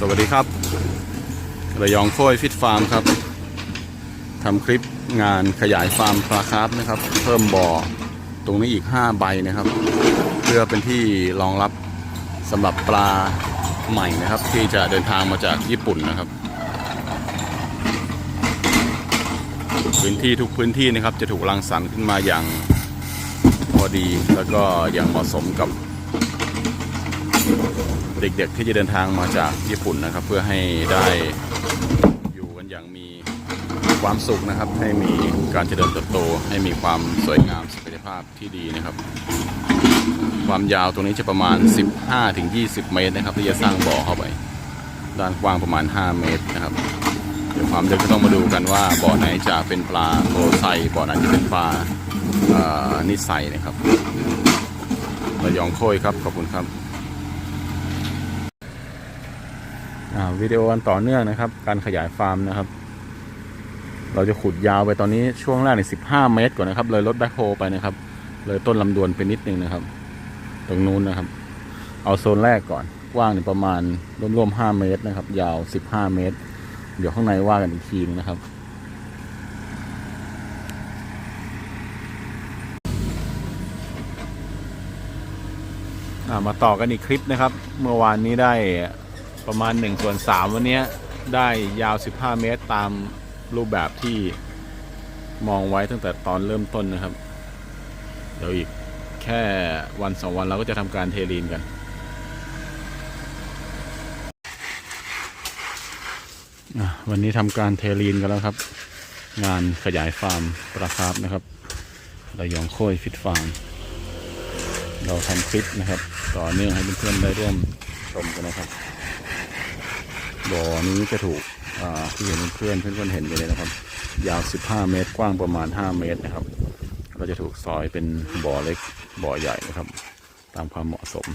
สวัสดีครับ ระยองโค้ยฟิตฟาร์มครับทำคลิปงานขยายฟาร์มปลาคาร์ฟนะครับ เพิ่มบ่อตรงนี้อีก 5 ใบนะครับ เพื่อเป็นที่รองรับสำหรับปลาใหม่นะครับ ที่จะเดินทางมาจากญี่ปุ่นนะครับ พื้นที่ทุกพื้นที่นะครับจะถูกรังสรรค์ขึ้นมาอย่างพอดีแล้วก็อย่างเหมาะสมกับ เด็กๆที่จะเดินทางมาจากญี่ปุ่นนะครับ เพื่อให้ได้อยู่กันอย่างมีความสุขนะครับ ให้มีการเจริญเติบโต ให้มีความสวยงามศักยภาพที่ดีนะครับ ความยาวตรงนี้จะประมาณ 15-20 เมตรนะครับ ที่จะสร้างบ่อเข้าไป ด้านกว้างประมาณ 5 เมตรนะครับเดี๋ยวความเดิมก็ต้องมาดูกันว่าบ่อไหนจะเป็นปลาโคไซบ่อไหนจะเป็นปลานิสัยนะครับระยองโค้ยครับขอบคุณครับ อ่า วิดีโออันต่อเนื่องนะครับ การขยายฟาร์มนะครับ เราจะขุดยาวไปตอนนี้ช่วงแรกในสิบห้าเมตรก่อนนะครับ เลยรถแบ็คโฮไปนะครับ เลยต้นลำดวนไปนิดนึงนะครับ ตรงนู้นนะครับ เอาโซนแรกก่อน กว้างเนี่ยประมาณรวมๆห้าเมตรนะครับ ยาวสิบห้าเมตร เดี๋ยวข้างในว่ากันอีกทีนึงนะครับมาต่อกันอีกคลิปนะครับ เมื่อวานนี้ได้ ประมาณ1ส่วน3วันนี้ได้ยาว 15 เมตรตามรูปแบบที่มองไว้ตั้งแต่ตอนเริ่มต้นนะครับ เดี๋ยวอีกแค่วันสองวันเราก็จะทำการเทลีนกัน วันนี้ทำการเทลีนกันแล้วครับ งานขยายฟาร์มปลาคาร์ฟนะครับระยองโค้ยฟิตฟาร์ม เราทำคลิปนะครับ ต่อเนื่องให้เพื่อนๆได้ร่วมชมกันนะครับ บ่อนี้จะถูกที่เห็นเพื่อนเพื่อนๆเห็นไปเลยนะครับ ยาว 15 เมตร กว้างประมาณ 5 เมตรนะครับ เราจะถูกซอยเป็นบ่อเล็กบ่อใหญ่นะครับ ตามความเหมาะสม